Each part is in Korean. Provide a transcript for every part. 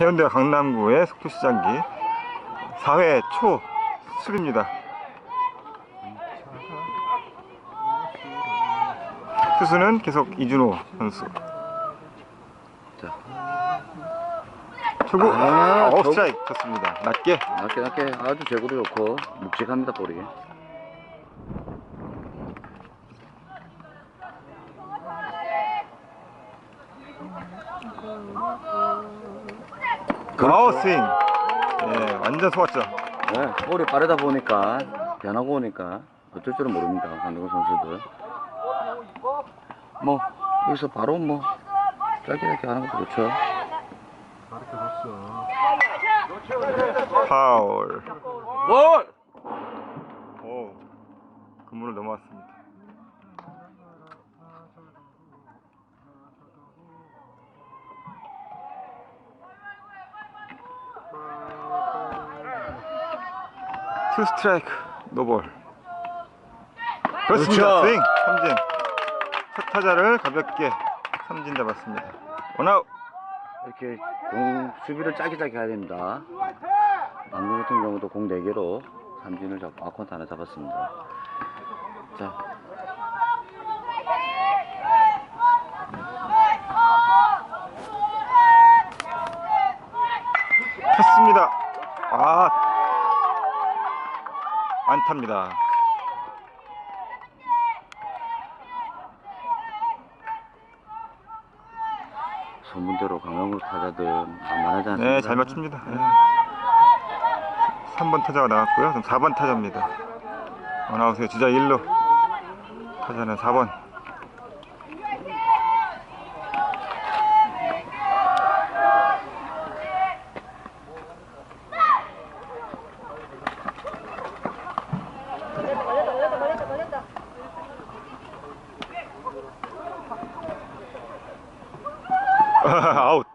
해운대 강남구의 속초시장기 4회 초 수비입니다. 투수는 계속 이준호 선수. 자. 초구 아, 어, 저- 스트라이크 좋습니다. 낮게 낮게 낮게 아주 제구도 좋고 묵직합니다 볼이. 아웃 스윙. 예, 완전 속았죠. 네, 볼이 빠르다 보니까 변하고 오니까 어쩔 줄은 모릅니다 강동원 선수들. 뭐 여기서 바로 뭐 짧게 짧게 하는 것도 좋죠. 파울. 볼. 오, 그물을 넘어왔습니다. 투 스트라이크 노볼. 그렇습니다. 그렇죠. 스윙 삼진. 첫 타자를 가볍게 삼진 잡았습니다. 원아웃. 이렇게 공 수비를 짧게 짧게 해야 됩니다. 방금 같은 경우도 공 4개로 삼진을 잡고 아콘트 하나 잡았습니다. 자, 쳤습니다. 아, 안타입니다. 소문대로 강영구 타자들 만만하지 않습니다. 네, 잘 맞춥니다. 네. 3번 타자가 나왔고요. 그럼 4번 타자입니다. 원아웃에 주자 1루. 타자는 4번. 아웃.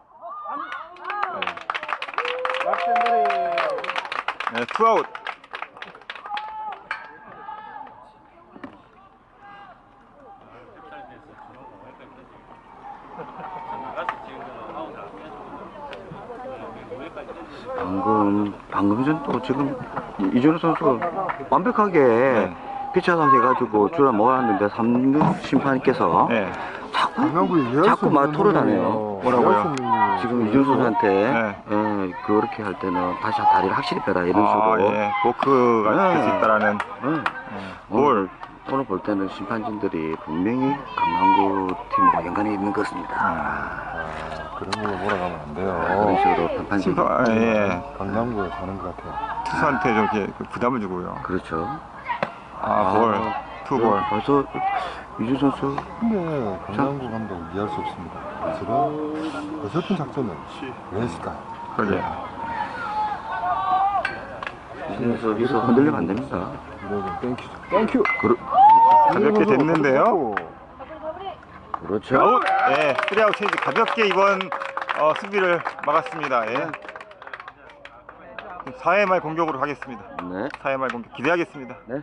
네, 투아웃. 방금 방금 전 또 지금 이- 이준호 선수 완벽하게 네. 피처아웃 해가지고 줄을 모았는데 3루 심판께서 네. 자꾸 자꾸 말 토를 하네요. 뭐라고요? 지금 이준호 선수한테 네. 예, 그렇게 할 때는 다시 다리를 확실히 빼라 이런 아, 식으로. 예. 보크가 네. 될수 있다라는 예. 네. 오늘, 볼. 오늘 볼 때는 심판진들이 분명히 강남구 팀과 연관이 있는 것 같습니다. 아, 그런 걸로 몰아가면 안 그런 돼요. 식으로 판판진이 심판, 아, 예. 강남구에 사는 것 같아요. 투수한테 좀 이렇게 그 부담을 주고요. 그렇죠. 아, 볼. 투볼. 벌써 이준 선수 근데 강남구 감독 이해할 수 없습니다. 저런 어설픈 작전을 왜 했을까? 그러게. 이준 선수 여기서 흔들리면 안 됩니다. 땡큐죠. 땡큐! 그러, 가볍게 됐는데요. 그렇죠. 아웃. 예, 쓰리아웃 체인지 가볍게 이번 어, 수비를 막았습니다. 예. 4회 말 공격으로 가겠습니다. 네. 4회 말 공격 기대하겠습니다. 네.